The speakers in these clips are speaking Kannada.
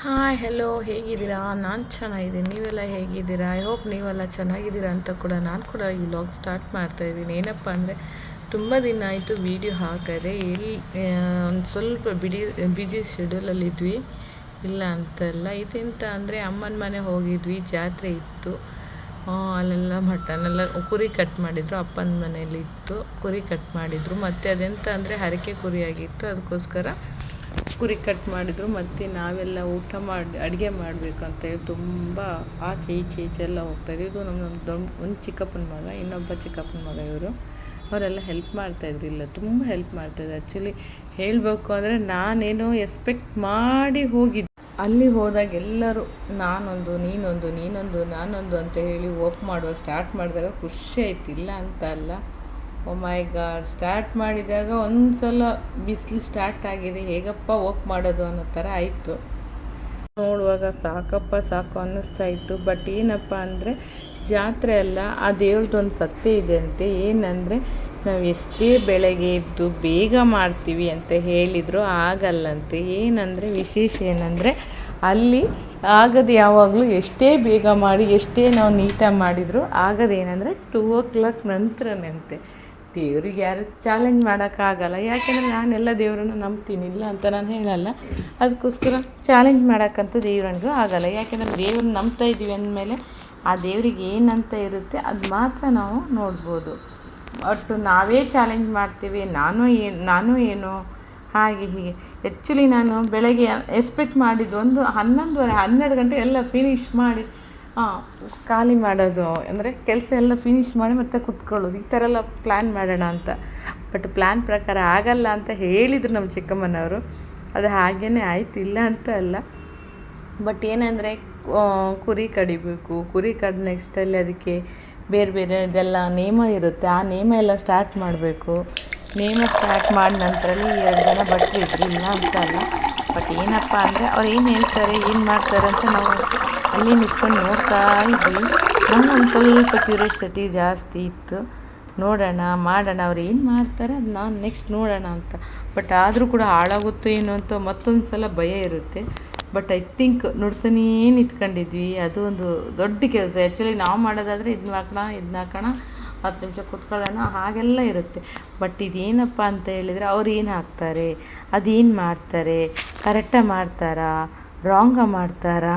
ಹಾಯ್ ಹೆಲೋ ಹೇಗಿದ್ದೀರಾ? ನಾನು ಚೆನ್ನಾಗಿದ್ದೀನಿ. ನೀವೆಲ್ಲ ಹೇಗಿದ್ದೀರಾ? ಐ ಹೋಪ್ ನೀವೆಲ್ಲ ಚೆನ್ನಾಗಿದ್ದೀರಾ ಅಂತ ಕೂಡ ನಾನು ಕೂಡ ಈ ಲಾಗ್ ಸ್ಟಾರ್ಟ್ ಮಾಡ್ತಾ ಇದ್ದೀನಿ. ಏನಪ್ಪ ಅಂದರೆ, ತುಂಬ ದಿನ ಆಯಿತು ವೀಡಿಯೋ ಹಾಕದೆ. ಎಲ್ಲಿ ಒಂದು ಸ್ವಲ್ಪ ಬಿಡಿ ಬ್ಯುಸಿ ಶೆಡ್ಯೂಲಲ್ಲಿದ್ವಿ ಇಲ್ಲ ಅಂತಲ್ಲ. ಇದೆಂತ ಅಂದರೆ, ಅಮ್ಮನ ಮನೆ ಹೋಗಿದ್ವಿ, ಜಾತ್ರೆ ಇತ್ತು. ಅಲ್ಲೆಲ್ಲ ಮಟನ್ ಎಲ್ಲ ಕುರಿ ಕಟ್ ಮಾಡಿದರು, ಅಪ್ಪನ ಮನೇಲಿ ಇತ್ತು. ಕುರಿ ಕಟ್ ಮಾಡಿದರು. ಮತ್ತು ಅದೆಂತ ಅಂದರೆ, ಹರಕೆ ಕುರಿ ಆಗಿತ್ತು. ಅದಕ್ಕೋಸ್ಕರ ಕುರಿ ಕಟ್ ಮಾಡಿದ್ರು, ಮತ್ತು ನಾವೆಲ್ಲ ಊಟ ಮಾಡಿ, ಅಡುಗೆ ಮಾಡಬೇಕು ಅಂತೇಳಿ ತುಂಬ ಆಚೆ ಈಚೆ ಈಚೆ ಎಲ್ಲ ಹೋಗ್ತಾಯಿದ್ವಿ ಇದು ನಮ್ಮ ನಮ್ಮ ದೊಡ್ಡ, ಒಂದು ಚಿಕ್ಕಪ್ಪನ ಮಗ, ಇನ್ನೊಬ್ಬ ಚಿಕ್ಕಪ್ಪನ ಮಗ ಇವರು. ಅವರೆಲ್ಲ ಹೆಲ್ಪ್ ಮಾಡ್ತಾಯಿದ್ರು ಇಲ್ಲ, ತುಂಬ ಹೆಲ್ಪ್ ಮಾಡ್ತಾಯಿದ್ರು ಆ್ಯಕ್ಚುಲಿ ಹೇಳಬೇಕು ಅಂದರೆ ನಾನೇನೋ ಎಕ್ಸ್ಪೆಕ್ಟ್ ಮಾಡಿ ಹೋಗಿದ್ದೆ. ಅಲ್ಲಿ ಹೋದಾಗ ಎಲ್ಲರೂ, ನಾನೊಂದು, ನೀನೊಂದು ನೀನೊಂದು, ನಾನೊಂದು ಅಂತ ಹೇಳಿ ವಾಕ್ ಮಾಡುವ ಸ್ಟಾರ್ಟ್ ಮಾಡಿದಾಗ ಖುಷಿ ಆಯ್ತು. ಇಲ್ಲ ಅಂತ ಅಲ್ಲ. ಮೈ ಗಾಡ್ ಸ್ಟಾರ್ಟ್ ಮಾಡಿದಾಗ ಒಂದು ಸಲ ಬಿಸಿಲು ಸ್ಟಾರ್ಟ್ ಆಗಿದೆ. ಹೇಗಪ್ಪ ವರ್ಕ್ ಮಾಡೋದು ಅನ್ನೋ ಥರ ಆಯಿತು. ನೋಡುವಾಗ ಸಾಕಪ್ಪ ಸಾಕು ಅನ್ನಿಸ್ತಾ ಇತ್ತು. ಬಟ್ ಏನಪ್ಪ ಅಂದರೆ ಜಾತ್ರೆ ಅಲ್ಲ, ಆ ದೇವ್ರದ್ದೊಂದು ಸತ್ಯ ಇದೆ ಅಂತೆ. ಏನಂದರೆ ನಾವು ಎಷ್ಟೇ ಬೆಳಗ್ಗೆ ಎದ್ದು ಬೇಗ ಮಾಡ್ತೀವಿ ಅಂತ ಹೇಳಿದ್ರು ಆಗಲ್ಲಂತೆ ಏನಂದರೆ ವಿಶೇಷ ಏನಂದರೆ ಅಲ್ಲಿ ಆಗದು ಯಾವಾಗಲೂ ಎಷ್ಟೇ ಬೇಗ ಮಾಡಿ, ಎಷ್ಟೇ ನಾವು ನೀಟಾಗಿ ಮಾಡಿದರೂ ಆಗದೇನೆಂದರೆ ಟೂ ಓ ಕ್ಲಾಕ್ ನಂತರನೇ ಅಂತೆ ದೇವ್ರಿಗೆ ಯಾರು ಚಾಲೆಂಜ್ ಮಾಡೋಕ್ಕಾಗಲ್ಲ. ಯಾಕೆಂದರೆ ನಾನೆಲ್ಲ ದೇವರನ್ನು ನಂಬ್ತೀನಿ ಇಲ್ಲ ಅಂತ ನಾನು ಹೇಳಲ್ಲ. ಅದಕ್ಕೋಸ್ಕರ ಚಾಲೆಂಜ್ ಮಾಡೋಕ್ಕಂತೂ ದೇವ್ರನಿಗೂ ಆಗಲ್ಲ. ಯಾಕೆಂದರೆ ದೇವ್ರನ್ನ ನಂಬ್ತಾ ಇದ್ದೀವಿ ಅಂದಮೇಲೆ ಆ ದೇವ್ರಿಗೆ ಏನಂತ ಇರುತ್ತೆ ಅದು ಮಾತ್ರ ನಾವು ನೋಡ್ಬೋದು. ಒಟ್ಟು ನಾವೇ ಚಾಲೆಂಜ್ ಮಾಡ್ತೀವಿ, ನಾನು ಏನು ನಾನು ಏನು, ಹಾಗೆ ಹೀಗೆ. ಆ್ಯಕ್ಚುಲಿ ನಾನು ಬೆಳಗ್ಗೆ ಎಕ್ಸ್ಪೆಕ್ಟ್ ಮಾಡಿದ್ದು ಒಂದು ಹನ್ನೊಂದುವರೆ, ಹನ್ನೆರಡು ಗಂಟೆ ಎಲ್ಲ ಫಿನಿಶ್ ಮಾಡಿ ಖಾಲಿ ಮಾಡೋದು, ಅಂದರೆ ಕೆಲಸ ಎಲ್ಲ ಫಿನಿಶ್ ಮಾಡಿ ಮತ್ತೆ ಕುತ್ಕೊಳ್ಳೋದು, ಈ ಥರ ಎಲ್ಲ ಪ್ಲ್ಯಾನ್ ಮಾಡೋಣ ಅಂತ. ಬಟ್ ಪ್ಲ್ಯಾನ್ ಪ್ರಕಾರ ಆಗಲ್ಲ ಅಂತ ಹೇಳಿದರು ನಮ್ಮ ಚಿಕ್ಕಮ್ಮನವರು. ಅದು ಹಾಗೇ ಆಯ್ತು, ಇಲ್ಲ ಅಂತ ಅಲ್ಲ. ಬಟ್ ಏನಂದರೆ ಕುರಿ ಕಡಿಬೇಕು, ಕುರಿ ಕಡ್ದು ನೆಕ್ಸ್ಟಲ್ಲಿ ಅದಕ್ಕೆ ಬೇರೆ ಬೇರೆ ಇದೆಲ್ಲ ನೇಮ ಇರುತ್ತೆ. ಆ ನೇಮ ಎಲ್ಲ ಸ್ಟಾರ್ಟ್ ಮಾಡಬೇಕು. ನೇಮ ಸ್ಟಾರ್ಟ್ ಮಾಡಿದ ನಂತರಲ್ಲಿ ಎರಡು ಜನ ಬಟ್ಟೆ ಇದ್ರು ಇಲ್ಲ ಅಂತ ಅಲ್ಲ. ಬಟ್ ಏನಪ್ಪ ಅಂದರೆ ಅವ್ರು ಏನು ಹೇಳ್ತಾರೆ, ಏನು ಮಾಡ್ತಾರೆ ಅಂತ ನಾವು ಅಲ್ಲಿ ನಿಂತ್ಕೊಂಡು ನೋಡ್ತಾ ಇದ್ವಿ. ಒಂದು ಸ್ವಲ್ಪ ಕ್ಯೂರಿಯಾಸಿಟಿ ಜಾಸ್ತಿ ಇತ್ತು. ನೋಡೋಣ, ಮಾಡೋಣ, ಅವ್ರು ಏನು ಮಾಡ್ತಾರೆ ಅದು ನಾನು ನೆಕ್ಸ್ಟ್ ನೋಡೋಣ ಅಂತ. ಬಟ್ ಆದರೂ ಕೂಡ ಹಾಳಾಗುತ್ತೋ ಏನೋ ಅಂತ ಮತ್ತೊಂದು ಸಲ ಭಯ ಇರುತ್ತೆ. ಬಟ್ ಐ ಥಿಂಕ್ ನೋಡ್ತಾನೇ ನಿಂತ್ಕೊಂಡಿದ್ವಿ. ಅದು ಒಂದು ದೊಡ್ಡ ಕೆಲಸ. ಆ್ಯಕ್ಚುಲಿ ನಾವು ಮಾಡೋದಾದರೆ ಇದನ್ನ ಹಾಕೋಣ ಇದನ್ನ ಹಾಕೋಣ, ಹತ್ತು ನಿಮಿಷ ಕೂತ್ಕೊಳ್ಳೋಣ, ಹಾಗೆಲ್ಲ ಇರುತ್ತೆ. ಬಟ್ ಇದೇನಪ್ಪ ಅಂತ ಹೇಳಿದರೆ ಅವ್ರು ಏನು ಹಾಕ್ತಾರೆ? ಅದೇನು ಮಾಡ್ತಾರೆ? ಕರೆಕ್ಟಾಗಿ ಮಾಡ್ತಾರಾ? ರಾಂಗಾಗಿ ಮಾಡ್ತಾರಾ?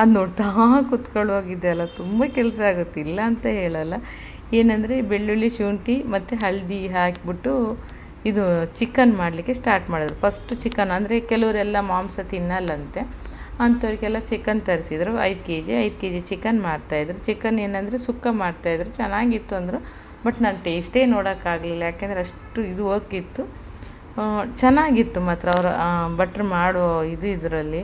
ಅದು ನೋಡ್ತಾ ಕುತ್ಕೊಳ್ಳುವಾಗಿದೆ ಅಲ್ಲ ತುಂಬ ಕೆಲಸ ಆಗುತ್ತೆ. ಇಲ್ಲ ಅಂತ ಹೇಳಲ್ಲ. ಏನಂದರೆ ಬೆಳ್ಳುಳ್ಳಿ, ಶುಂಠಿ ಮತ್ತು ಹಳದಿ ಹಾಕಿಬಿಟ್ಟು ಇದು ಚಿಕನ್ ಮಾಡಲಿಕ್ಕೆ ಸ್ಟಾರ್ಟ್ ಮಾಡಿದ್ರು. ಫಸ್ಟ್ ಚಿಕನ್ ಅಂದರೆ ಕೆಲವರೆಲ್ಲ ಮಾಂಸ ತಿನ್ನಲ್ಲಂತೆ. ಅಂಥವ್ರಿಗೆಲ್ಲ ಚಿಕನ್ ತರಿಸಿದ್ರು. ಐದು ಕೆ ಜಿ ಐದು ಕೆ ಜಿ ಚಿಕನ್ ಮಾಡ್ತಾಯಿದ್ರು ಚಿಕನ್ ಏನಂದರೆ ಸುಕ್ಕ ಮಾಡ್ತಾಯಿದ್ರು ಚೆನ್ನಾಗಿತ್ತು ಅಂದರು. ಬಟ್ ನಾನು ಟೇಸ್ಟೇ ನೋಡೋಕ್ಕಾಗಲಿಲ್ಲ. ಯಾಕೆಂದರೆ ಅಷ್ಟು ಇದು ಹೋಗಿತ್ತು ಚೆನ್ನಾಗಿತ್ತು ಮಾತ್ರ ಅವರ ಭಟ್ರು ಮಾಡೋ ಇದು ಇದರಲ್ಲಿ.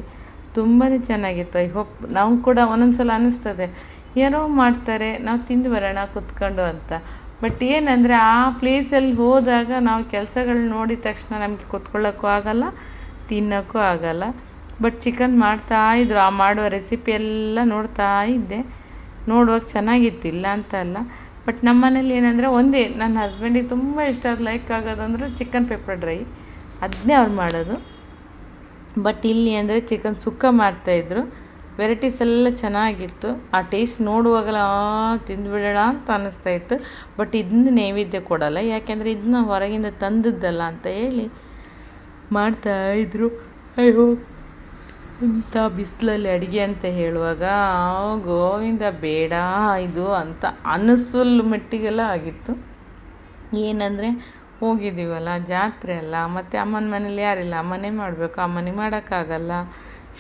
ತುಂಬಾ ಚೆನ್ನಾಗಿತ್ತು. ಐ ಹೋಪ್ ನಾವು ಕೂಡ ಒಂದೊಂದು ಸಲ ಅನ್ನಿಸ್ತದೆ. ಯಾರೋ ಮಾಡ್ತಾರೆ, ನಾವು ತಿಂದು ಬರೋಣ, ಕುತ್ಕೊಂಡು ಅಂತ. ಬಟ್ ಏನಂದರೆ ಆ ಪ್ಲೇಸಲ್ಲಿ ಹೋದಾಗ ನಾವು ಕೆಲಸಗಳು ನೋಡಿದ ತಕ್ಷಣ ನಮಗೆ ಕುತ್ಕೊಳ್ಳೋಕ್ಕೂ ಆಗಲ್ಲ, ತಿನ್ನೋಕ್ಕೂ ಆಗಲ್ಲ. ಬಟ್ ಚಿಕನ್ ಮಾಡ್ತಾ ಇದ್ರು. ಆ ಮಾಡೋ ರೆಸಿಪಿ ಎಲ್ಲ ನೋಡ್ತಾ ಇದ್ದೆ. ನೋಡುವಾಗ ಚೆನ್ನಾಗಿತ್ತು, ಇಲ್ಲ ಅಂತ ಅಲ್ಲ. ಬಟ್ ನಮ್ಮ ಮನೇಲಿ ಏನಂದರೆ ಒಂದೇ, ನನ್ನ ಹಸ್ಬೆಂಡಿಗೆ ತುಂಬ ಇಷ್ಟ. ಅದು ಲೈಕ್ ಆಗೋದಂದ್ರೆ ಚಿಕನ್ ಪೆಪ್ಪರ್ ಡ್ರೈ ಅದನ್ನೇ ಅವ್ರು ಮಾಡೋದು. ಬಟ್ ಇಲ್ಲಿ ಅಂದರೆ ಚಿಕನ್ ಸುಕ್ಕ ಮಾಡ್ತಾಯಿದ್ರು ವೆರೈಟೀಸ್ ಎಲ್ಲ ಚೆನ್ನಾಗಿತ್ತು. ಆ ಟೇಸ್ಟ್ ನೋಡುವಾಗಲ ತಿಂದುಬಿಡೋಣ ಅಂತ ಅನ್ನಿಸ್ತಾ ಇತ್ತು. ಬಟ್ ಇದನ್ನ ನೈವೇದ್ಯ ಕೊಡಲ್ಲ. ಯಾಕೆಂದರೆ ಇದನ್ನ ಹೊರಗಿಂದ ತಂದಿದ್ದಲ್ಲ ಅಂತ ಹೇಳಿ ಮಾಡ್ತಾಯಿದ್ರು ಅಯ್ಯೋ, ಇಂಥ ಬಿಸಿಲಲ್ಲಿ ಅಡುಗೆ ಅಂತ ಹೇಳುವಾಗ ಗೋವಿಂದ ಬೇಡ ಇದು ಅಂತ ಅನ್ನಿಸಲ್ ಮಟ್ಟಿಗೆಲ್ಲ ಆಗಿತ್ತು. ಏನಂದರೆ ಹೋಗಿದ್ದೀವಲ್ಲ, ಜಾತ್ರೆ ಅಲ್ಲ, ಮತ್ತು ಅಮ್ಮನ ಮನೇಲಿ ಯಾರಿಲ್ಲ ಅಮ್ಮನೇ ಮಾಡಬೇಕು ಅಮ್ಮನೇ ಮಾಡೋಕ್ಕಾಗಲ್ಲ,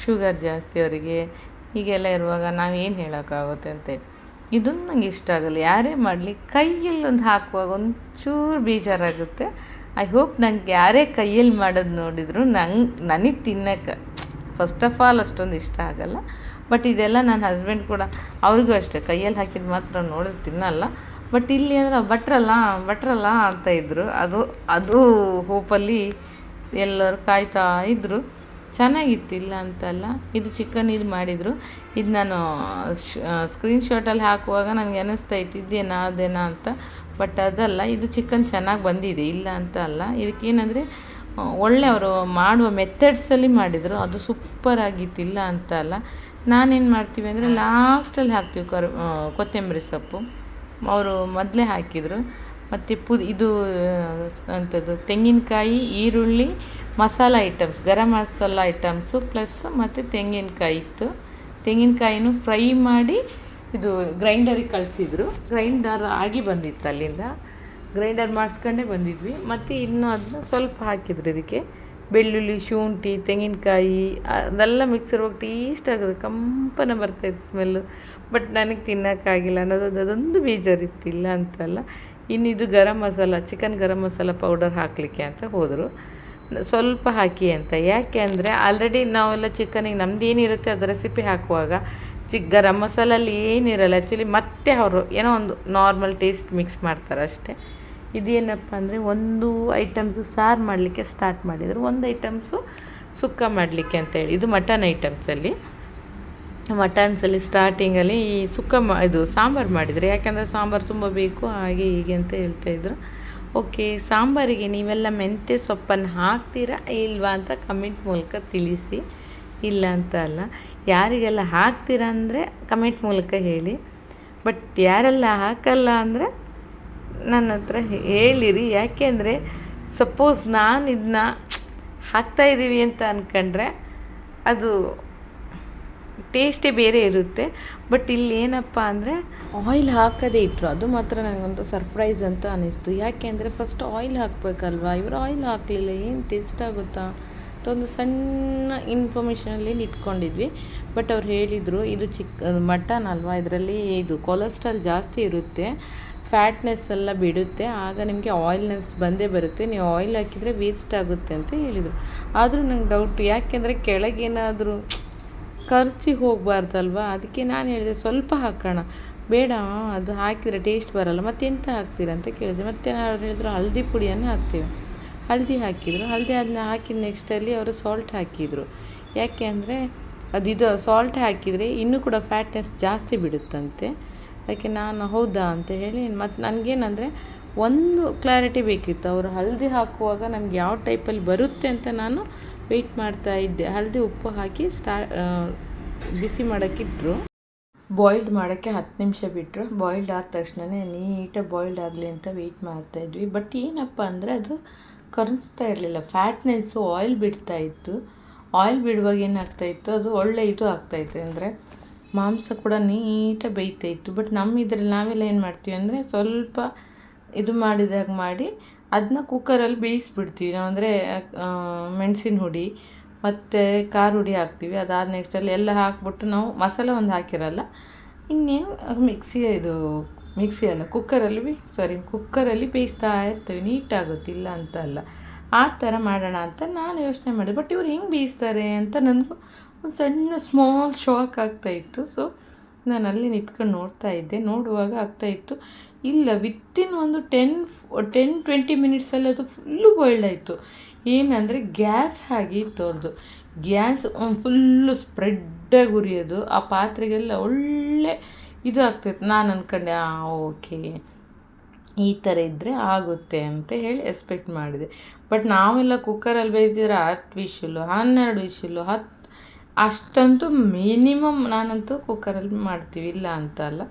ಶುಗರ್ ಜಾಸ್ತಿ ಅವರಿಗೆ. ಹೀಗೆಲ್ಲ ಇರುವಾಗ ನಾವು ಏನು ಹೇಳೋಕ್ಕಾಗುತ್ತೆ ಅಂತೇಳಿ ಇದನ್ನು ನಂಗೆ ಇಷ್ಟ ಆಗಲ್ಲ. ಯಾರೇ ಮಾಡಲಿ ಕೈಯಲ್ಲಿ ಒಂದು ಹಾಕುವಾಗ ಒಂಚೂರು ಬೇಜಾರಾಗುತ್ತೆ. ಐ ಹೋಪ್ ನಂಗೆ ಯಾರೇ ಕೈಯಲ್ಲಿ ಮಾಡೋದು ನೋಡಿದ್ರು ನಂಗೆ, ನನಗೆ ತಿನ್ನೋಕ್ಕೆ ಫಸ್ಟ್ ಆಫ್ ಆಲ್ ಅಷ್ಟೊಂದು ಇಷ್ಟ ಆಗಲ್ಲ. ಬಟ್ ಇದೆಲ್ಲ ನನ್ನ ಹಸ್ಬೆಂಡ್ ಕೂಡ, ಅವ್ರಿಗೂ ಅಷ್ಟೇ, ಕೈಯಲ್ಲಿ ಹಾಕಿದ ಮಾತ್ರ ನೋಡಿದ್ರೆ ತಿನ್ನಲ್ಲ. ಬಟ್ ಇಲ್ಲಿ ಅಂದ್ರೆ ಭಟ್ರಲ್ಲ ಭಟ್ರಲ್ಲ ಅಂತ ಇದ್ದರು ಅದು ಅದು ಹೋಪಲ್ಲಿ ಎಲ್ಲರೂ ಕಾಯ್ತಾ ಇದ್ದರು ಚೆನ್ನಾಗಿತ್ತು ಇಲ್ಲ ಅಂತಲ್ಲ. ಇದು ಚಿಕನ್ ಇದು ಮಾಡಿದರು. ಇದು ನಾನು ಸ್ಕ್ರೀನ್ ಶಾಟಲ್ಲಿ ಹಾಕುವಾಗ ನನಗೆ ಅನ್ನಿಸ್ತಾ ಇತ್ತು, ಇದೇನಾ, ಅದೇನಾ ಅಂತ. ಬಟ್ ಅದಲ್ಲ, ಇದು ಚಿಕನ್ ಚೆನ್ನಾಗಿ ಬಂದಿದೆ, ಇಲ್ಲ ಅಂತ ಅಲ್ಲ. ಇದಕ್ಕೇನಂದರೆ ಒಳ್ಳೆ ಅವರು ಮಾಡುವ ಮೆಥಡ್ಸಲ್ಲಿ ಮಾಡಿದರು. ಅದು ಸೂಪರ್ ಆಗಿತ್ತಿಲ್ಲ ಅಂತ ಅಲ್ಲ. ನಾನೇನು ಮಾಡ್ತೀವಿ ಅಂದರೆ ಲಾಸ್ಟಲ್ಲಿ ಹಾಕ್ತೀವಿ ಕರ್ ಕೊತ್ತಂಬರಿ ಸೊಪ್ಪು. ಅವರು ಮೊದಲೇ ಹಾಕಿದರು. ಮತ್ತು ಪು, ಇದು ಅಂಥದ್ದು ತೆಂಗಿನಕಾಯಿ, ಈರುಳ್ಳಿ, masala items garam masala items plus ಮತ್ತು ತೆಂಗಿನಕಾಯಿ ಇತ್ತು. ತೆಂಗಿನಕಾಯಿನೂ ಫ್ರೈ ಮಾಡಿ ಇದು ಗ್ರೈಂಡರಿಗೆ ಕಳಿಸಿದ್ರು. ಗ್ರೈಂಡರ್ ಆಗಿ ಬಂದಿತ್ತು ಅಲ್ಲಿಂದ. ಗ್ರೈಂಡರ್ ಮಾಡಿಸ್ಕೊಂಡೇ ಬಂದಿದ್ವಿ. ಮತ್ತು ಇನ್ನೂ ಅದನ್ನ ಸ್ವಲ್ಪ ಹಾಕಿದ್ರು ಇದಕ್ಕೆ. ಬೆಳ್ಳುಳ್ಳಿ, ಶುಂಠಿ, ತೆಂಗಿನಕಾಯಿ, ಅದೆಲ್ಲ ಮಿಕ್ಸರ್ ಹೋಗಿ ಟೇಸ್ಟ್ ಆಗೋದು. ಕಂಪನ ಬರ್ತಾಯಿತ್ತು ಸ್ಮೆಲ್ಲು ಬಟ್ ನನಗೆ ತಿನ್ನೋಕ್ಕಾಗಿಲ್ಲ ಅನ್ನೋದು ಅದೊಂದು ಬೇಜಾರಿತ್ತಿಲ್ಲ ಅಂತಲ್ಲ. ಇನ್ನು ಇದು ಗರಂ ಮಸಾಲ, ಚಿಕನ್ ಗರಂ ಮಸಾಲ ಪೌಡರ್ ಹಾಕಲಿಕ್ಕೆ ಅಂತ ಹೋದರು. ಸ್ವಲ್ಪ ಹಾಕಿ ಅಂತ. ಯಾಕೆ ಅಂದರೆ ಆಲ್ರೆಡಿ ನಾವೆಲ್ಲ ಚಿಕನಿಗೆ ನಮ್ದು ಏನಿರುತ್ತೆ ಅದು ರೆಸಿಪಿ ಹಾಕುವಾಗ ಚಿಕ್ ಗರಂ ಮಸಾಲಲ್ಲಿ ಏನಿರಲ್ಲ. ಆ್ಯಕ್ಚುಲಿ ಮತ್ತೆ ಅವರು ಏನೋ ಒಂದು ನಾರ್ಮಲ್ ಟೇಸ್ಟ್ ಮಿಕ್ಸ್ ಮಾಡ್ತಾರೆ ಅಷ್ಟೇ. ಇದೇನಪ್ಪ ಅಂದರೆ ಒಂದು ಐಟಮ್ಸು ಸಾರು ಮಾಡಲಿಕ್ಕೆ ಸ್ಟಾರ್ಟ್ ಮಾಡಿದರು. ಒಂದು ಐಟಮ್ಸು ಸುಕ್ಕ ಮಾಡಲಿಕ್ಕೆ ಅಂತೇಳಿ ಇದು ಮಟನ್ ಐಟಮ್ಸಲ್ಲಿ ಮಟನ್ಸಲ್ಲಿ ಸ್ಟಾರ್ಟಿಂಗಲ್ಲಿ ಈ ಸುಕ್ಕ ಮಾ ಇದು ಸಾಂಬಾರು ಮಾಡಿದರೆ. ಯಾಕೆಂದರೆ ಸಾಂಬಾರು ತುಂಬ ಬೇಕು, ಹಾಗೆ ಹೀಗೆ ಅಂತ ಹೇಳ್ತಾಯಿದ್ರು ಓಕೆ ಸಾಂಬಾರಿಗೆ ನೀವೆಲ್ಲ ಮೆಂತ್ಯ ಸೊಪ್ಪನ್ನು ಹಾಕ್ತೀರಾ ಇಲ್ವಾ ಅಂತ ಕಮೆಂಟ್ ಮೂಲಕ ತಿಳಿಸಿ. ಇಲ್ಲ ಅಂತ ಅಲ್ಲ. ಯಾರಿಗೆಲ್ಲ ಹಾಕ್ತೀರಾ ಅಂದರೆ ಕಮೆಂಟ್ ಮೂಲಕ ಹೇಳಿ. ಬಟ್ ಯಾರೆಲ್ಲ ಹಾಕಲ್ಲ ಅಂದರೆ ನನ್ನ ಹತ್ರ ಹೇಳಿರಿ. ಯಾಕೆಂದರೆ ಸಪೋಸ್ ನಾನು ಇದನ್ನ ಹಾಕ್ತಾಯಿದ್ದೀವಿ ಅಂತ ಅಂದ್ಕೊಂಡ್ರೆ ಅದು ಟೇಸ್ಟೇ ಬೇರೆ ಇರುತ್ತೆ. ಬಟ್ ಇಲ್ಲಿ ಏನಪ್ಪ ಅಂದರೆ ಆಯಿಲ್ ಹಾಕದೇ ಇಟ್ಟರು ಅದು ಮಾತ್ರ ನನಗೊಂದು ಸರ್ಪ್ರೈಸ್ ಅಂತ ಅನ್ನಿಸ್ತು ಯಾಕೆ ಅಂದರೆ ಫಸ್ಟ್ ಆಯಿಲ್ ಹಾಕಬೇಕಲ್ವಾ? ಇವರು ಆಯಿಲ್ ಹಾಕಲಿಲ್ಲ. ಏನು ಟೇಸ್ಟ್ ಆಗುತ್ತಾ? ಅಂತ ಒಂದು ಸಣ್ಣ ಇನ್ಫಾರ್ಮೇಷನಲ್ಲಿ ಇಟ್ಕೊಂಡಿದ್ವಿ. ಬಟ್ ಅವ್ರು ಹೇಳಿದರು, ಇದು ಚಿಕ್ಕ ಮಟನ್ ಅಲ್ವಾ? ಇದರಲ್ಲಿ ಇದು ಕೊಲೆಸ್ಟ್ರಾಲ್ ಜಾಸ್ತಿ ಇರುತ್ತೆ. ಫ್ಯಾಟ್ನೆಸ್ ಎಲ್ಲ ಬಿಡುತ್ತೆ. ಆಗ ನಿಮಗೆ ಆಯಿಲ್ನೆಸ್ ಬಂದೇ ಬರುತ್ತೆ. ನೀವು ಆಯಿಲ್ ಹಾಕಿದರೆ ವೇಸ್ಟ್ ಆಗುತ್ತೆ ಅಂತ ಹೇಳಿದರು. ಆದರೂ ನಂಗೆ ಡೌಟ್ ಯಾಕೆಂದರೆ ಕೆಳಗೇನಾದರೂ ಖರ್ಚಿ ಹೋಗಬಾರ್ದಲ್ವಾ? ಅದಕ್ಕೆ ನಾನು ಹೇಳಿದೆ, ಸ್ವಲ್ಪ ಹಾಕೋಣ. ಬೇಡ, ಅದು ಹಾಕಿದರೆ ಟೇಸ್ಟ್ ಬರಲ್ಲ. ಮತ್ತೆಂತ ಹಾಕ್ತೀರಾ ಅಂತ ಕೇಳಿದೆ. ಮತ್ತೆ ಅವ್ರು ಹೇಳಿದ್ರು ಹಲ್ದಿ ಪುಡಿಯನ್ನು ಹಾಕ್ತೇವೆ. ಹಳದಿ ಹಾಕಿದರು. ಹಳದಿ ಅದನ್ನ ಹಾಕಿದ ನೆಕ್ಸ್ಟಲ್ಲಿ ಅವರು ಸಾಲ್ಟ್ ಹಾಕಿದರು. ಯಾಕೆ ಅಂದರೆ, ಅದು ಇದು ಸಾಲ್ಟ್ ಹಾಕಿದರೆ ಇನ್ನೂ ಕೂಡ ಫ್ಯಾಟ್ನೆಸ್ ಜಾಸ್ತಿ ಬಿಡುತ್ತಂತೆ. ಅದಕ್ಕೆ ನಾನು ಹೌದಾ ಅಂತ ಹೇಳಿ ಮತ್ತು ನನಗೇನಂದರೆ ಒಂದು ಕ್ಲಾರಿಟಿ ಬೇಕಿತ್ತು. ಅವರು ಹಳದಿ ಹಾಕುವಾಗ ನಮ್ಗೆ ಯಾವ ಟೈಪಲ್ಲಿ ಬರುತ್ತೆ ಅಂತ ನಾನು ವೆಯ್ಟ್ ಮಾಡ್ತಾ ಇದ್ದೆ. ಹಲ್ದಿ ಉಪ್ಪು ಹಾಕಿ ಸ್ಟಾ ಬಿಸಿ ಮಾಡೋಕ್ಕಿಟ್ರು ಬಾಯ್ಲ್ಡ್ ಮಾಡೋಕ್ಕೆ ಹತ್ತು ನಿಮಿಷ ಬಿಟ್ಟರು ಬಾಯ್ಲ್ಡ್ ಆದ ತಕ್ಷಣವೇ ನೀಟಾಗಿ ಬಾಯ್ಲ್ಡ್ ಆಗಲಿ ಅಂತ ವೆಯ್ಟ್ ಮಾಡ್ತಾಯಿದ್ವಿ ಬಟ್ ಏನಪ್ಪ ಅಂದರೆ ಅದು ಕರ್ನಿಸ್ತಾ ಇರಲಿಲ್ಲ. ಫ್ಯಾಟ್ನೆಸ್ಸು ಆಯಿಲ್ ಬಿಡ್ತಾ ಇತ್ತು. ಆಯಿಲ್ ಬಿಡುವಾಗ ಏನಾಗ್ತಾಯಿತ್ತು ಅದು ಒಳ್ಳೆ ಇದು ಆಗ್ತಾಯಿತ್ತು ಅಂದರೆ ಮಾಂಸ ಕೂಡ ನೀಟಾಗಿ ಬೇಯ್ತಾ ಇತ್ತು. ಬಟ್ ನಮ್ಮ ಇದ್ರಲ್ಲಿ ನಾವೆಲ್ಲ ಏನು ಮಾಡ್ತೀವಿ ಅಂದರೆ ಸ್ವಲ್ಪ ಇದು ಮಾಡಿದಾಗ ಮಾಡಿ ಅದನ್ನ ಕುಕ್ಕರಲ್ಲಿ ಬೇಯಿಸ್ಬಿಡ್ತೀವಿ. ನಾವು ಅಂದರೆ ಮೆಣಸಿನ ಹುಡಿ ಮತ್ತು ಖಾರ ಹುಡಿ ಹಾಕ್ತೀವಿ. ಅದಾದ ನೆಕ್ಸ್ಟಲ್ಲಿ ಎಲ್ಲ ಹಾಕ್ಬಿಟ್ಟು ನಾವು ಮಸಾಲ ಒಂದು ಹಾಕಿರಲ್ಲ, ಇನ್ನೇನು ಮಿಕ್ಸಿ ಇದು ಮಿಕ್ಸಿ ಅಲ್ಲ ಕುಕ್ಕರಲ್ಲಿ ಸಾರಿ ಕುಕ್ಕರಲ್ಲಿ ಬೇಯಿಸ್ತಾ ಇರ್ತೀವಿ. ನೀಟಾಗುತ್ತೆ, ಇಲ್ಲ ಅಂತ ಅಲ್ಲ. ಆ ಥರ ಮಾಡೋಣ ಅಂತ ನಾನು ಯೋಚನೆ ಮಾಡಿದೆ. ಬಟ್ ಇವ್ರು ಹೆಂಗೆ ಬೇಯಿಸ್ತಾರೆ ಅಂತ ನನಗೂ ಒಂದು ಸಣ್ಣ ಸ್ಮಾಲ್ ಶಾಕ್ ಆಗ್ತಾಯಿತ್ತು ಸೊ ನಾನು ಅಲ್ಲಿ ನಿಂತ್ಕೊಂಡು ನೋಡ್ತಾ ಇದ್ದೆ. ನೋಡುವಾಗ ಆಗ್ತಾಯಿತ್ತು ಇಲ್ಲ ವಿತ್ತಿನ್ ಒಂದು ಟೆನ್ ಟೆನ್ ಟ್ವೆಂಟಿ ಮಿನಿಟ್ಸಲ್ಲಿ ಅದು ಫುಲ್ಲು ಬಾಯ್ಲ್ಡ್ ಆಯಿತು. ಏನಂದರೆ ಗ್ಯಾಸ್ ಹಾಗೆ ಇತ್ತು ಅವ್ರದ್ದು ಗ್ಯಾಸ್ ಫುಲ್ಲು ಸ್ಪ್ರೆಡ್ಡಾಗಿ ಉರಿಯೋದು. ಆ ಪಾತ್ರೆಗೆಲ್ಲ ಒಳ್ಳೆ ಇದು ಆಗ್ತಿತ್ತು. ನಾನು ಅಂದ್ಕೊಂಡೆ ಓಕೆ ಈ ಥರ ಇದ್ದರೆ ಆಗುತ್ತೆ ಅಂತ ಹೇಳಿ ಎಕ್ಸ್ಪೆಕ್ಟ್ ಮಾಡಿದೆ. ಬಟ್ ನಾವೆಲ್ಲ ಕುಕ್ಕರಲ್ಲಿ ಬೇಯಿಸಿದ್ರೆ ಹತ್ತು ವಿಷಲು, ಹನ್ನೆರಡು ವಿಷಲು ಹತ್ತು ಅಷ್ಟಂತೂ ಮಿನಿಮಮ್ ನಾನಂತೂ ಕುಕ್ಕರಲ್ಲಿ ಮಾಡ್ತೀವಿ. ಇಲ್ಲ ಅಂತ ಅಲ್ಲ.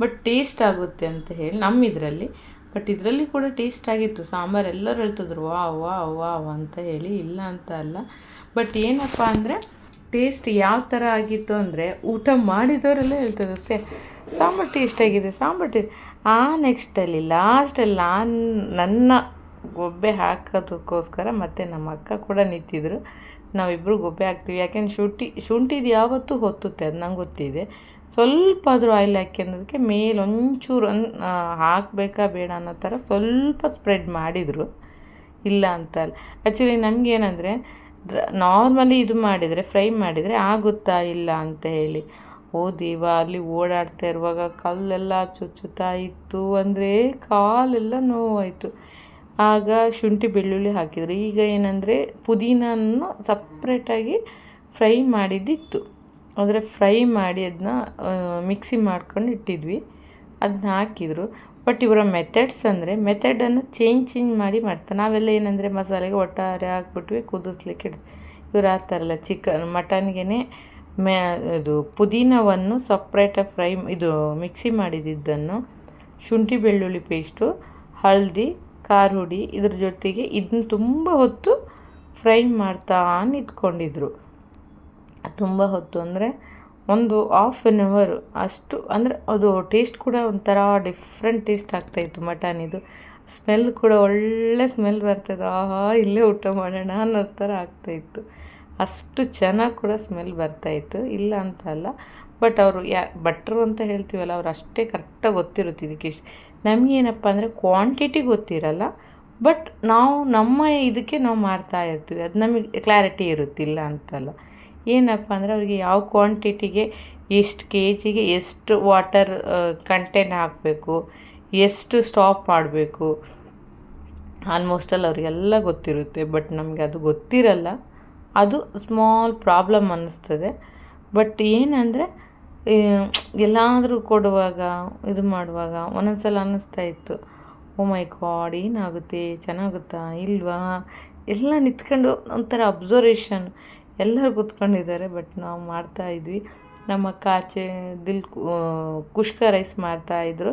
ಬಟ್ ಟೇಸ್ಟ್ ಆಗುತ್ತೆ ಅಂತ ಹೇಳಿ ನಮ್ಮ ಇದರಲ್ಲಿ. ಬಟ್ ಇದರಲ್ಲಿ ಕೂಡ ಟೇಸ್ಟ್ ಆಗಿತ್ತು. ಸಾಂಬಾರು ಎಲ್ಲರೂ ಹೇಳ್ತಿದ್ರು, ವಾವ್ ವಾವ್ ವಾವ್ ಅಂತ ಹೇಳಿ. ಇಲ್ಲ ಅಂತ ಅಲ್ಲ. ಬಟ್ ಏನಪ್ಪ ಅಂದರೆ ಟೇಸ್ಟ್ ಯಾವ ಥರ ಆಗಿತ್ತು ಅಂದರೆ, ಊಟ ಮಾಡಿದವರೆಲ್ಲ ಹೇಳ್ತಿದ್ರು, ಸೇ, ಸಾಂಬಾರು ಟೇಸ್ಟ್ ಆಗಿದೆ, ಸಾಂಬಾರು ಟೇಸ್ಟ್ ಆ ನೆಕ್ಸ್ಟಲ್ಲಿ ಲಾಸ್ಟಲ್ಲಿ ನಾನು, ನನ್ನ ಗೊಬ್ಬೆ ಹಾಕೋದಕ್ಕೋಸ್ಕರ ಮತ್ತು ನಮ್ಮ ಅಕ್ಕ ಕೂಡ ನಿಂತಿದ್ರು. ನಾವಿಬ್ಬರು ಗೊಬ್ಬೆ ಹಾಕ್ತೀವಿ. ಯಾಕೆಂದ್ರೆ ಶುಂಠಿ, ಶುಂಠಿದು ಯಾವತ್ತೂ ಹೊತ್ತುತ್ತೆ, ಅದು ನಂಗೆ ಗೊತ್ತಿದೆ. ಸ್ವಲ್ಪ ಆದರೂ ಆಯಿಲ್ ಹಾಕಿ ಅನ್ನೋದಕ್ಕೆ ಮೇಲೆ ಒಂಚೂರು ಅನ್ ಹಾಕಬೇಕಾ ಬೇಡ ಅನ್ನೋ ಥರ ಸ್ವಲ್ಪ ಸ್ಪ್ರೆಡ್ ಮಾಡಿದರು. ಇಲ್ಲ ಅಂತ ಅಲ್ಲ. ಆ್ಯಕ್ಚುಲಿ ನಮಗೇನಂದರೆ ನಾರ್ಮಲಿ ಇದು ಮಾಡಿದರೆ ಫ್ರೈ ಮಾಡಿದರೆ ಆಗುತ್ತಾ ಇಲ್ಲ ಅಂತ ಹೇಳಿ. ದೇವ, ಅಲ್ಲಿ ಓಡಾಡ್ತಾ ಇರುವಾಗ ಕಲ್ಲೆಲ್ಲ ಚುಚ್ಚುತ್ತಾ ಇತ್ತು ಅಂದರೆ ಕಾಲೆಲ್ಲ ನೋವಾಯಿತು. ಆಗ ಶುಂಠಿ ಬೆಳ್ಳುಳ್ಳಿ ಹಾಕಿದರು. ಈಗ ಏನಂದರೆ ಪುದೀನನ್ನು ಸಪ್ರೇಟಾಗಿ ಫ್ರೈ ಮಾಡಿದ್ದಿತ್ತು. ಆದರೆ ಫ್ರೈ ಮಾಡಿ ಅದನ್ನ ಮಿಕ್ಸಿ ಮಾಡ್ಕೊಂಡು ಇಟ್ಟಿದ್ವಿ. ಅದನ್ನ ಹಾಕಿದರು. ಬಟ್ ಇವರ ಮೆಥಡ್ಸ್ ಅಂದರೆ ಮೆಥಡನ್ನು ಚೇಂಜ್ ಚೇಂಜ್ ಮಾಡಿ ಮಾಡ್ತಾರೆ. ನಾವೆಲ್ಲ ಏನಂದರೆ ಮಸಾಲೆಗೆ ಒಟ್ಟಾರೆ ಹಾಕ್ಬಿಟ್ವಿ, ಕುದಿಸ್ಲಿಕ್ಕೆ ಇಡ್ ಇವ್ರು ಆ ಥರ ಅಲ್ಲ, ಚಿಕನ್ ಮಟನ್ಗೆ ಮ್ಯಾ, ಇದು ಪುದೀನವನ್ನು ಸಪ್ರೇಟಾಗಿ ಫ್ರೈ, ಇದು ಮಿಕ್ಸಿ ಮಾಡಿದ್ದನ್ನು ಶುಂಠಿ ಬೆಳ್ಳುಳ್ಳಿ ಪೇಸ್ಟು ಹಳದಿ ಖಾರ ಹುಡಿ ಇದ್ರ ಜೊತೆಗೆ ಇದನ್ನ ತುಂಬ ಹೊತ್ತು ಫ್ರೈ ಮಾಡ್ತಾ ನಿಂತ್ಕೊಂಡಿದ್ರು. ತುಂಬ ಹೊತ್ತು ಅಂದರೆ ಒಂದು ಹಾಫ್ ಆನ್ ಅವರು ಅಷ್ಟು, ಅಂದರೆ ಅದು ಟೇಸ್ಟ್ ಕೂಡ ಒಂಥರ ಡಿಫ್ರೆಂಟ್ ಟೇಸ್ಟ್ ಆಗ್ತಾಯಿತ್ತು ಮಟನಿದು ಸ್ಮೆಲ್ ಕೂಡ ಒಳ್ಳೆ ಸ್ಮೆಲ್ ಬರ್ತದೆ. ಆಹಾ, ಇಲ್ಲೇ ಊಟ ಮಾಡೋಣ ಅನ್ನೋ ಥರ ಆಗ್ತಾಯಿತ್ತು ಅಷ್ಟು ಚೆನ್ನಾಗಿ ಕೂಡ ಸ್ಮೆಲ್ ಬರ್ತಾಯಿತ್ತು ಇಲ್ಲ ಅಂತ ಅಲ್ಲ ಬಟ್ ಅವರು ಯಾ ಭಟ್ರು ಅಂತ ಹೇಳ್ತೀವಲ್ಲ, ಅವ್ರು ಅಷ್ಟೇ ಕರೆಕ್ಟಾಗಿ ಗೊತ್ತಿರುತ್ತೆ ಇದಕ್ಕೆ. ಇಷ್ಟು ನಮಗೇನಪ್ಪ ಅಂದರೆ ಕ್ವಾಂಟಿಟಿ ಗೊತ್ತಿರಲ್ಲ ಬಟ್ ನಾವು ನಮ್ಮ ಇದಕ್ಕೆ ನಾವು ಮಾಡ್ತಾ ಇರ್ತೀವಿ. ಅದು ನಮಗೆ ಕ್ಲಾರಿಟಿ ಇರುತ್ತಿಲ್ಲ ಅಂತಲ್ಲ ಏನಪ್ಪ ಅಂದರೆ ಅವರಿಗೆ ಯಾವ ಕ್ವಾಂಟಿಟಿಗೆ ಎಷ್ಟು ಕೆ ಜಿಗೆ ಎಷ್ಟು ವಾಟರ್ ಕಂಟೆಂಟ್ ಹಾಕಬೇಕು, ಎಷ್ಟು ಸ್ಟಾಪ್ ಮಾಡಬೇಕು ಆಲ್ಮೋಸ್ಟಲ್ಲಿ ಅವರಿಗೆಲ್ಲ ಗೊತ್ತಿರುತ್ತೆ ಬಟ್ ನಮಗೆ ಅದು ಗೊತ್ತಿರಲ್ಲ. ಅದು ಸ್ಮಾಲ್ ಪ್ರಾಬ್ಲಮ್ ಅನ್ನಿಸ್ತದೆ. ಬಟ್ ಏನಂದರೆ ಎಲ್ಲಾದರೂ ಕೊಡುವಾಗ, ಇದು ಮಾಡುವಾಗ ಒಂದೊಂದು ಸಲ ಅನ್ನಿಸ್ತಾ ಇತ್ತು. ಓ ಮೈ ಗಾಡ್ ಏನಾಗುತ್ತೆ? ಚೆನ್ನಾಗುತ್ತಾ? ಇಲ್ವಾ? ಎಲ್ಲ ನಿಂತ್ಕೊಂಡು ಒಂಥರ ಅಬ್ಸರ್ವೇಷನ್ ಎಲ್ಲರೂ ಕೂತ್ಕೊಂಡಿದ್ದಾರೆ ಬಟ್ ನಾವು ಮಾಡ್ತಾ ಇದ್ವಿ. ನಮ್ಮ ಆಚೆ ದಿಲ್ ಕುಷ್ಕ ರೈಸ್ ಮಾಡ್ತಾಯಿದ್ರು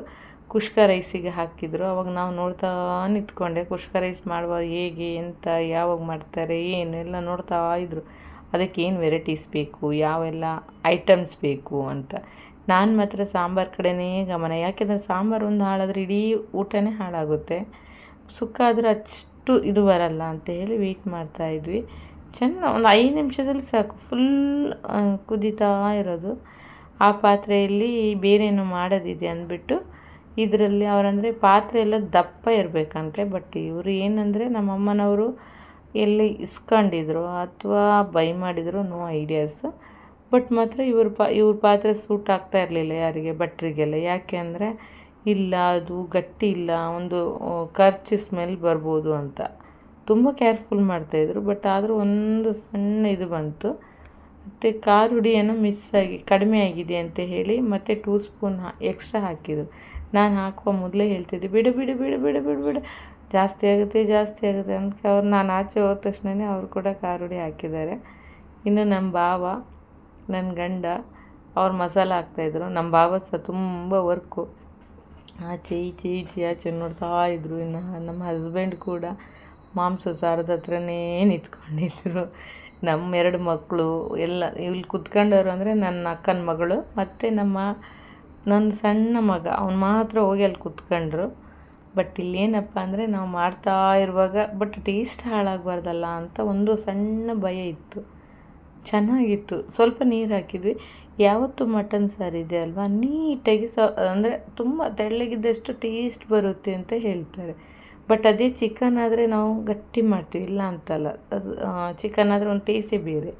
ಕುಷ್ಕ ರೈಸಿಗೆ ಹಾಕಿದ್ರು. ಅವಾಗ ನಾವು ನೋಡ್ತಾ ನಿಂತ್ಕೊಂಡೆ, ಕುಷ್ಕ ರೈಸ್ ಮಾಡುವಾಗ ಹೇಗೆ, ಎಂತ, ಯಾವಾಗ ಮಾಡ್ತಾರೆ, ಏನು, ಎಲ್ಲ ನೋಡ್ತಾ ಇದ್ದರು ಅದಕ್ಕೆ ಏನು ವೆರೈಟೀಸ್ ಬೇಕು, ಯಾವೆಲ್ಲ ಐಟಮ್ಸ್ ಬೇಕು ಅಂತ. ನಾನು ಮಾತ್ರ ಸಾಂಬಾರು ಕಡೆನೇ ಗಮನ. ಯಾಕೆಂದರೆ ಸಾಂಬಾರು ಒಂದು ಹಾಳಾದರೆ ಇಡೀ ಊಟನೇ ಹಾಳಾಗುತ್ತೆ. ಸುಕ್ಕ ಅಷ್ಟು ಇದು ಬರಲ್ಲ ಅಂತ ಹೇಳಿ ವೆಯ್ಟ್ ಮಾಡ್ತಾಯಿದ್ವಿ ಚೆನ್ನ ಒಂದು ಐದು ನಿಮಿಷದಲ್ಲಿ ಸಾಕು. ಫುಲ್ ಕುದೀತಾ ಇರೋದು. ಆ ಪಾತ್ರೆಯಲ್ಲಿ ಬೇರೇನು ಮಾಡೋದಿದೆ ಅಂದ್ಬಿಟ್ಟು ಇದರಲ್ಲಿ ಅವರಂದರೆ ಪಾತ್ರೆ ಎಲ್ಲ ದಪ್ಪ ಇರಬೇಕಂತೆ. ಬಟ್ ಇವರು ಏನಂದರೆ ನಮ್ಮ ಅಮ್ಮನವರು ಎಲ್ಲಿ ಇಸ್ಕೊಂಡಿದ್ರು ಅಥವಾ ಬೈ ಮಾಡಿದ್ರು ನೋ ಐಡಿಯಾಸ್. ಬಟ್ ಮಾತ್ರ ಇವ್ರ ಪಾ, ಇವ್ರ ಪಾತ್ರೆ ಸೂಟ್ ಆಗ್ತಾ ಇರಲಿಲ್ಲ ಯಾರಿಗೆ, ಭಟ್ರಿಗೆಲ್ಲ. ಯಾಕೆ ಅಂದರೆ ಇಲ್ಲ, ಅದು ಗಟ್ಟಿ ಇಲ್ಲ, ಒಂದು ಖರ್ಚು ಸ್ಮೆಲ್ ಬರ್ಬೋದು ಅಂತ. ತುಂಬ ಕೇರ್ಫುಲ್ ಮಾಡ್ತಾಯಿದ್ರು ಬಟ್ ಆದರೂ ಒಂದು ಸಣ್ಣ ಇದು ಬಂತು. ಮತ್ತು ಖಾರ ಹುಡಿ ಏನೋ ಮಿಸ್ ಆಗಿ, ಕಡಿಮೆ ಆಗಿದೆ ಅಂತ ಹೇಳಿ ಮತ್ತೆ ಟೂ ಸ್ಪೂನ್ ಹಾ ಎಕ್ಸ್ಟ್ರಾ ಹಾಕಿದರು. ನಾನು ಹಾಕುವ ಮೊದಲೇ ಹೇಳ್ತಿದ್ದೆ, ಬಿಡು ಬಿಡು ಬಿಡು ಬಿಡು ಬಿಡು ಬಿಡು, ಜಾಸ್ತಿ ಆಗುತ್ತೆ ಜಾಸ್ತಿ ಆಗುತ್ತೆ ಅಂತ ಅವ್ರು ನಾನು ಆಚೆ ಹೋದ ತಕ್ಷಣವೇ ಅವರು ಕೂಡ ಖಾರ ಹುಡಿ ಹಾಕಿದ್ದಾರೆ. ಇನ್ನು ನಮ್ಮ ಬಾವ ನನ್ನ ಗಂಡ, ಅವ್ರು ಮಸಾಲೆ ಹಾಕ್ತಾಯಿದ್ರು ನಮ್ಮ ಬಾವ ಸಹ ತುಂಬ ವರ್ಕು ಆಚೆ ಈಚೆ ಈಚೆ ಆಚೆ ನೋಡ್ತಾ ಇದ್ದರು ಇನ್ನು, ನಮ್ಮ ಹಸ್ಬೆಂಡ್ ಕೂಡ. ಮಾಂಸ ಸಾರದ ಹತ್ರನೇ ನಿಂತ್ಕೊಂಡಿದ್ರು. ನಮ್ಮ ಎರಡು ಮಕ್ಕಳು ಎಲ್ಲ ಇಲ್ಲಿ ಕುತ್ಕೊಂಡವ್ರು ಅಂದರೆ ನನ್ನ ಅಕ್ಕನ ಮಗಳು ಮತ್ತು ನಮ್ಮ, ನನ್ನ ಸಣ್ಣ ಮಗ. ಅವ್ನು ಮಾತ್ರ ಹೋಗಿ ಅಲ್ಲಿ ಕುತ್ಕೊಂಡ್ರು. ಬಟ್ ಇಲ್ಲಿ ಏನಪ್ಪ ಅಂದರೆ ನಾವು ಮಾಡ್ತಾ ಇರುವಾಗ ಬಟ್ ಟೇಸ್ಟ್ ಹಾಳಾಗಬಾರ್ದಲ್ಲ ಅಂತ ಒಂದು ಸಣ್ಣ ಭಯ ಇತ್ತು. ಚೆನ್ನಾಗಿತ್ತು. ಸ್ವಲ್ಪ ನೀರು ಹಾಕಿದ್ವಿ. ಯಾವತ್ತು ಮಟನ್ ಸಾರು ಇದೆ ಅಲ್ವಾ? ನೀಟಾಗಿ ಸ ಅಂದರೆ ತುಂಬ ತೆಳ್ಳಗಿದ್ದಷ್ಟು ಟೇಸ್ಟ್ ಬರುತ್ತೆ ಅಂತ ಹೇಳ್ತಾರೆ. ಬಟ್ ಅದೇ ಚಿಕನ್ ಆದರೆ ನಾವು ಗಟ್ಟಿ ಮಾಡ್ತೀವಿ ಇಲ್ಲ ಅಂತಲ್ಲ. ಅದು ಚಿಕನ್ ಆದರೆ ಒಂದು ಟೇಸ್ಟೇ ಬೇರೆ.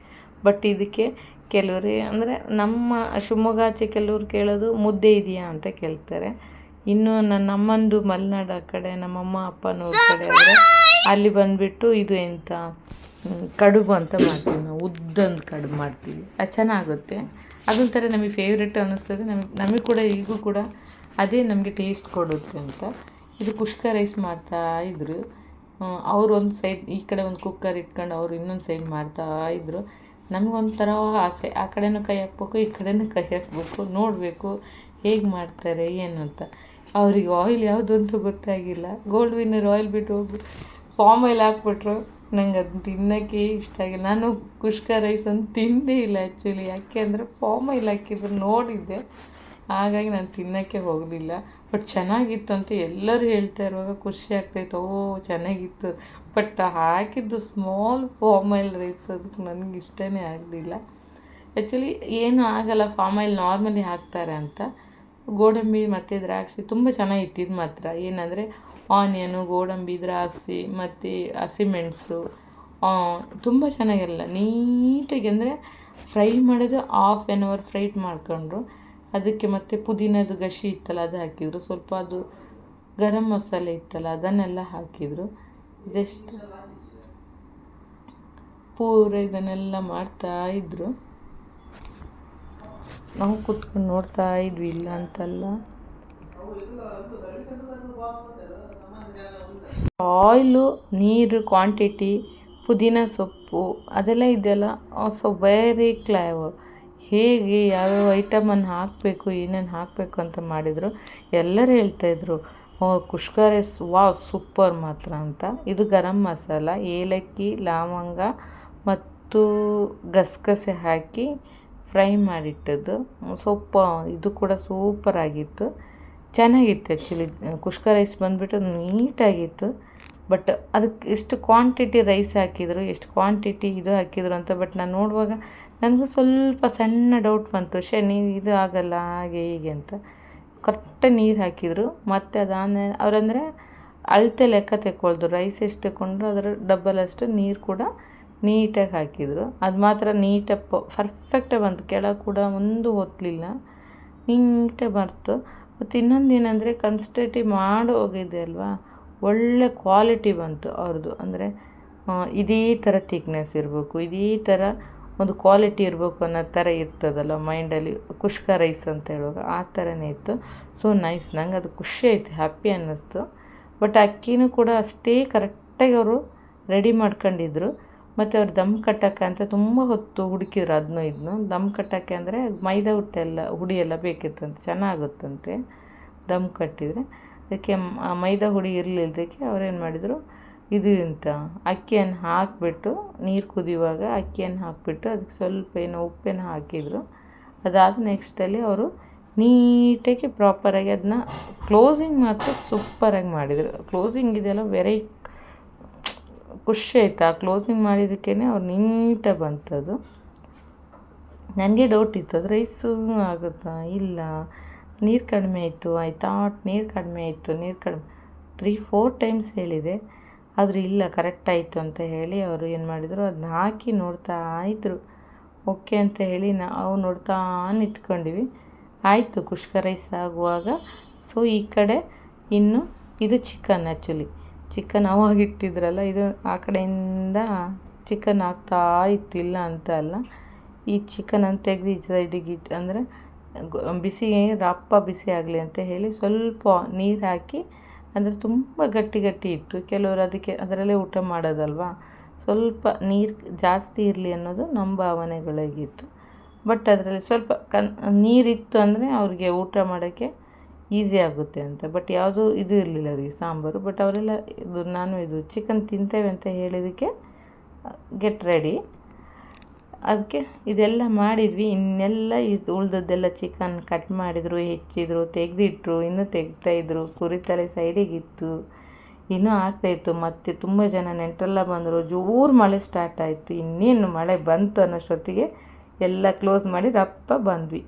ಬಟ್ ಇದಕ್ಕೆ ಕೆಲವರು ಅಂದರೆ ನಮ್ಮ ಶಿವಮೊಗ್ಗ ಆಚೆ ಕೆಲವ್ರು ಕೇಳೋದು ಮುದ್ದೆ ಇದೆಯಾ? ಅಂತ ಕೇಳ್ತಾರೆ. ಇನ್ನು ನನ್ನ ಅಮ್ಮಂದು ಮಲೆನಾಡು ಆ ಕಡೆ ನಮ್ಮಮ್ಮ ಅಪ್ಪನವ್ರ ಕಡೆ ಅಂದರೆ ಅಲ್ಲಿ ಬಂದುಬಿಟ್ಟು ಇದು ಎಂಥ ಕಡುಬು ಅಂತ ಮಾಡ್ತೀವಿ ನಾವು. ಉದ್ದೊಂದು ಕಡುಬು ಮಾಡ್ತೀವಿ. ಅದು ಚೆನ್ನಾಗುತ್ತೆ. ಅದೊಂಥರ ನಮಗೆ ಫೇವ್ರೆಟ್ ಅನ್ನಿಸ್ತದೆ. ನಮಗೆ ನಮಗೆ ಕೂಡ ಈಗೂ ಕೂಡ ಅದೇ ನಮಗೆ ಟೇಸ್ಟ್ ಕೊಡುತ್ತೆ ಅಂತ. ಇದು ಕುಷ್ಕ ರೈಸ್ ಮಾಡ್ತಾ ಇದ್ರು. ಅವ್ರು ಒಂದು ಸೈಡ್ ಈ ಕಡೆ ಒಂದು ಕುಕ್ಕರ್ ಇಟ್ಕೊಂಡು ಅವ್ರು ಇನ್ನೊಂದು ಸೈಡ್ ಮಾಡ್ತಾ ಇದ್ದರು ನಮಗೊಂಥರ ಆಸೆ, ಆ ಕಡೆನೂ ಕೈ ಹಾಕ್ಬೇಕು, ಈ ಕಡೆನೂ ಕೈ ಹಾಕಬೇಕು, ನೋಡಬೇಕು ಹೇಗೆ ಮಾಡ್ತಾರೆ, ಏನು ಅಂತ. ಅವ್ರಿಗೆ ಆಯಿಲ್ ಯಾವುದು ಗೊತ್ತಾಗಿಲ್ಲ. ಗೋಲ್ಡ್ ವಿನ್ನರ್ ಆಯಿಲ್ ಬಿಟ್ಟು ಹೋಗಿ ಫಾಮ್ ಆಯಿಲ್ ಹಾಕ್ಬಿಟ್ರು. ನಂಗೆ ಅದನ್ನ ತಿನ್ನೋಕ್ಕೆ ಇಷ್ಟ ಆಗಿಲ್ಲ. ನಾನು ಕುಷ್ಕ ರೈಸ್ ಅಂತ ತಿಂದೇ ಇಲ್ಲ ಆ್ಯಕ್ಚುಲಿ ಯಾಕೆ ಅಂದರೆ ಫಾಮ್ ಆಯಿಲ್ ಹಾಕಿದ್ರು ನೋಡಿದ್ದೆ. ಹಾಗಾಗಿ ನಾನು ತಿನ್ನೋಕ್ಕೆ ಹೋಗಲಿಲ್ಲ. ಬಟ್ ಚೆನ್ನಾಗಿತ್ತು ಅಂತ ಎಲ್ಲರೂ ಹೇಳ್ತಾ ಇರುವಾಗ ಖುಷಿ ಆಗ್ತಾಯಿತ್ತು. ಓ, ಚೆನ್ನಾಗಿತ್ತು. ಬಟ್ ಹಾಕಿದ್ದು ಸ್ಮಾಲ್ ಆಯಿಲ್ ರೈಸ್ ಅದಕ್ಕೆ ನನಗೆ ಇಷ್ಟನೇ ಆಗಲಿಲ್ಲ. ಆ್ಯಕ್ಚುಲಿ ಏನೂ ಆಗಲ್ಲ ಆಯಿಲ್ ನಾರ್ಮಲಿ ಹಾಕ್ತಾರೆ ಅಂತ. ಗೋಡಂಬಿ ಮತ್ತು ದ್ರಾಕ್ಷಿ ತುಂಬ ಚೆನ್ನಾಗಿತ್ತು ಇದು ಮಾತ್ರ. ಏನಂದರೆ ಆನಿಯನು ಗೋಡಂಬಿ, ದ್ರಾಕ್ಷಿ ಮತ್ತು ಹಸಿಮೆಣಸು ತುಂಬ ಚೆನ್ನಾಗಿರಲ್ಲ ನೀಟಾಗಿ ಅಂದರೆ ಫ್ರೈ ಮಾಡೋದು ಹಾಫ್ ಆ್ಯನ್ ಅವರ್ ಫ್ರೈಟ್ ಮಾಡ್ಕೊಂಡ್ರು. ಅದಕ್ಕೆ ಮತ್ತು ಪುದೀನದ ಗಶಿ ಇತ್ತಲ್ಲ, ಅದು ಹಾಕಿದರು. ಸ್ವಲ್ಪ ಅದು ಗರಂ ಮಸಾಲೆ ಇತ್ತಲ್ಲ, ಅದನ್ನೆಲ್ಲ ಹಾಕಿದರು. ಜಸ್ಟ್ ಪೂರ ಇದನ್ನೆಲ್ಲ ಮಾಡ್ತಾ ಇದ್ದರು ನಾವು ಕೂತ್ಕೊಂಡು ನೋಡ್ತಾ ಇದ್ವಿ, ಇಲ್ಲ ಅಂತಲ್ಲ. ಆಯಿಲು, ನೀರು ಕ್ವಾಂಟಿಟಿ ಪುದೀನ ಸೊಪ್ಪು ಅದೆಲ್ಲ ಇದೆಯಲ್ಲ ಸೊ ವೆರಿ ಕ್ಲೇವ್ ಹೇಗೆ ಯಾವ್ಯಾವ ಐಟಮನ್ನು ಹಾಕಬೇಕು, ಏನೇನು ಹಾಕಬೇಕು ಅಂತ ಮಾಡಿದರು. ಎಲ್ಲರೂ ಹೇಳ್ತಾಯಿದ್ರು ಕುಷ್ಕ ರೈಸ್ ಸೂಪರ್ ಮಾತ್ರ ಅಂತ. ಇದು ಗರಂ ಮಸಾಲ, ಏಲಕ್ಕಿ, ಲವಂಗ ಮತ್ತು ಗಸಗಸೆ ಹಾಕಿ ಫ್ರೈ ಮಾಡಿಟ್ಟದ್ದು. ಸೊಪ್ಪ ಇದು ಕೂಡ ಸೂಪರ್ ಆಗಿತ್ತು. ಚೆನ್ನಾಗಿತ್ತು ಆ್ಯಕ್ಚುಲಿ ಕುಷ್ಕ ರೈಸ್ ಬಂದುಬಿಟ್ಟು ನೀಟಾಗಿತ್ತು. ಬಟ್ ಅದಕ್ಕೆ ಎಷ್ಟು ಕ್ವಾಂಟಿಟಿ ರೈಸ್ ಹಾಕಿದರು, ಎಷ್ಟು ಕ್ವಾಂಟಿಟಿ ಇದು ಹಾಕಿದರು ಅಂತ, ಬಟ್ ನಾನು ನೋಡುವಾಗ ನನಗೂ ಸ್ವಲ್ಪ ಸಣ್ಣ ಡೌಟ್ ಬಂತು. ಶೇ ನೀವು ಇದು ಆಗಲ್ಲ, ಹಾಗೆ ಹೀಗೆ ಅಂತ. ಕರೆಕ್ಟ್ ನೀರು ಹಾಕಿದರು. ಮತ್ತು ಅದಾದಮೇಲೆ ಅವರಂದರೆ ಅಳತೆ ಲೆಕ್ಕ ತೆಕ್ಕೊಳ್ದು ರೈಸ್ ಎಷ್ಟು ತಗೊಂಡ್ರು ಅದರ ಡಬ್ಬಲ್ ಅಷ್ಟು ನೀರು ಕೂಡ ನೀಟಾಗಿ ಹಾಕಿದರು. ಅದು ಮಾತ್ರ ನೀಟಾಗಿ ಪರ್ಫೆಕ್ಟಾಗಿ ಬಂತು. ಕೆಳಗೆ ಕೂಡ ಒಂದು ಹೊತ್ತಲಿಲ್ಲ ನೀಟಾಗಿ ಬರ್ತು. ಮತ್ತು ಇನ್ನೊಂದು ಏನಂದರೆ ಕನ್ಸಿಸ್ಟೆಂಟಿ ಮಾಡಿ ಹೋಗಿದೆ ಅಲ್ವಾ? ಒಳ್ಳೆ ಕ್ವಾಲಿಟಿ ಬಂತು ಅವ್ರದ್ದು ಅಂದರೆ ಇದೇ ಥರ ತಿಕ್ನೆಸ್ ಇರಬೇಕು, ಇದೇ ಥರ ಒಂದು ಕ್ವಾಲಿಟಿ ಇರಬೇಕು ಅನ್ನೋ ಥರ ಇರ್ತದಲ್ಲ ಮೈಂಡಲ್ಲಿ ಕುಷ್ಕ ರೈಸ್ ಅಂತ ಹೇಳುವಾಗ ಆ ಥರನೇ ಇತ್ತು. ಸೊ ನೈಸ್ ನಂಗೆ ಅದು ಖುಷಿ ಆಯಿತು ಹ್ಯಾಪಿ ಅನ್ನಿಸ್ತು. ಬಟ್ ಅಕ್ಕಿನೂ ಕೂಡ ಅಷ್ಟೇ ಕರೆಕ್ಟಾಗಿ ಅವರು ರೆಡಿ ಮಾಡ್ಕೊಂಡಿದ್ರು. ಮತ್ತು ಅವ್ರು ದಮ್ ಕಟ್ಟಕ್ಕೆ ಅಂತ ತುಂಬ ಹೊತ್ತು ಹುಡುಕಿದ್ರು ಅದನ್ನೂ ಇದನ್ನು ದಮ್ ಕಟ್ಟಕ್ಕೆ ಅಂದರೆ ಮೈದಾ ಹುಟ್ಟೆಲ್ಲ ಹುಡಿ ಎಲ್ಲ ಬೇಕಿತ್ತಂತೆ ಚೆನ್ನಾಗುತ್ತಂತೆ ದಮ್ ಕಟ್ಟಿದರೆ. ಅದಕ್ಕೆ ಮೈದಾ ಹುಡಿ ಇರಲಿಲ್ಲದಕ್ಕೆ ಅವ್ರೇನು ಮಾಡಿದರು ಇದು ಅಂತ ಅಕ್ಕಿಯನ್ನು ಹಾಕಿಬಿಟ್ಟು ನೀರು ಕುದಿಯುವಾಗ ಅಕ್ಕಿಯನ್ನು ಹಾಕಿಬಿಟ್ಟು ಅದಕ್ಕೆ ಸ್ವಲ್ಪ ಏನೋ ಉಪ್ಪೇನು ಹಾಕಿದರು. ಅದಾದ ನೆಕ್ಸ್ಟಲ್ಲಿ ಅವರು ನೀಟಾಗಿ ಪ್ರಾಪರಾಗಿ ಅದನ್ನ ಕ್ಲೋಸಿಂಗ್ ಮಾತ್ರ ಸೂಪರಾಗಿ ಮಾಡಿದರು. ಕ್ಲೋಸಿಂಗ್ ಇದೆಯಲ್ಲ ವೆರಿ ಖುಷಿ ಆಯ್ತು. ಆ ಕ್ಲೋಸಿಂಗ್ ಮಾಡಿದ್ದಕ್ಕೇ ಅವ್ರು ನೀಟಾಗಿ ಬಂತದು. ನನಗೆ ಡೌಟ್ ಇತ್ತು. ಅದು ರೈಸು ಆಗುತ್ತಾ? ಇಲ್ಲ. ನೀರು ಕಡಿಮೆ ಆಯಿತು. ಐ ಥಾಟ್ ನೀರು ಕಡಿಮೆ ಆಯಿತು. ನೀರು ಕಡಿಮೆ. ತ್ರೀ ಫೋರ್ ಟೈಮ್ಸ್ ಹೇಳಿದೆ. ಆದರೂ ಇಲ್ಲ ಕರೆಕ್ಟ್ ಆಯಿತು ಅಂತ ಹೇಳಿ ಅವರು ಏನು ಮಾಡಿದರು ಅದನ್ನ ಹಾಕಿ ನೋಡ್ತಾ ಇದ್ದರು ಓಕೆ ಅಂತ ಹೇಳಿ ನಾವು ನೋಡ್ತಾ ನಿಂತ್ಕೊಂಡ್ವಿ. ಆಯಿತು, ಕುಷ್ಕ ರೈಸ್ ಆಗುವಾಗ ಸೊ ಈ ಕಡೆ ಇನ್ನು ಇದು ಚಿಕನ್ ಆ್ಯಕ್ಚುಲಿ ಚಿಕನ್ ಅವಾಗ ಇಟ್ಟಿದ್ರಲ್ಲ, ಇದು ಆ ಕಡೆಯಿಂದ ಚಿಕನ್ ಹಾಕ್ತಾ ಇತ್ತು, ಇಲ್ಲ ಅಂತ ಅಲ್ಲ. ಈ ಚಿಕನ್ ಅಂತ ತೆಗೆದು ಈ ಸೈಡಿಗೆ ಇಟ್ಟು ಅಂದರೆ ಬಿಸಿ, ರಪ್ಪ ಬಿಸಿ ಆಗಲಿ ಅಂತ ಹೇಳಿ ಸ್ವಲ್ಪ ನೀರು ಹಾಕಿ ಅಂದರೆ ತುಂಬ ಗಟ್ಟಿ ಗಟ್ಟಿ ಇತ್ತು. ಕೆಲವರು ಅದಕ್ಕೆ ಅದರಲ್ಲೇ ಊಟ ಮಾಡೋದಲ್ವಾ? ಸ್ವಲ್ಪ ನೀರು ಜಾಸ್ತಿ ಇರಲಿ ಅನ್ನೋದು ನಮ್ಮ ಭಾವನೆಗಳಾಗಿತ್ತು. ಬಟ್ ಅದರಲ್ಲಿ ಸ್ವಲ್ಪ ಕನ್ ನೀರಿತ್ತು ಅಂದರೆ ಅವ್ರಿಗೆ ಊಟ ಮಾಡೋಕ್ಕೆ ಈಸಿ ಆಗುತ್ತೆ ಅಂತ. ಬಟ್ ಯಾವುದೂ ಇದು ಇರಲಿಲ್ಲ ಅವರಿಗೆ, ಸಾಂಬಾರು. ಬಟ್ ಅವರೆಲ್ಲ ಇದು, ನಾನು ಇದು ಚಿಕನ್ ತಿಂತೇವೆ ಅಂತ ಹೇಳಿದ್ದಕ್ಕೆ ಗೆಟ್ ರೆಡಿ ಅದಕ್ಕೆ ಇದೆಲ್ಲ ಮಾಡಿದ್ವಿ. ಇನ್ನೆಲ್ಲ ಇದು ಉಳಿದದ್ದೆಲ್ಲ ಚಿಕನ್ ಕಟ್ ಮಾಡಿದರು, ಹೆಚ್ಚಿದ್ರು, ತೆಗೆದಿಟ್ರು, ಇನ್ನೂ ತೆಗ್ತಾಯಿದ್ರು ಕುರಿ ತಲೆ ಸೈಡಿಗಿತ್ತು ಇನ್ನೂ ಆಗ್ತಾಯಿತ್ತು ಮತ್ತು ತುಂಬ ಜನ ನೆಂಟರೆಲ್ಲ ಬಂದರು. ಜೋರು ಮಳೆ ಸ್ಟಾರ್ಟ್ ಆಯಿತು. ಇನ್ನೇನು ಮಳೆ ಬಂತು ಅನ್ನೋಷ್ಟೊತ್ತಿಗೆ ಎಲ್ಲ ಕ್ಲೋಸ್ ಮಾಡಿ ರಪ್ಪ ಬಂದ್ವಿ.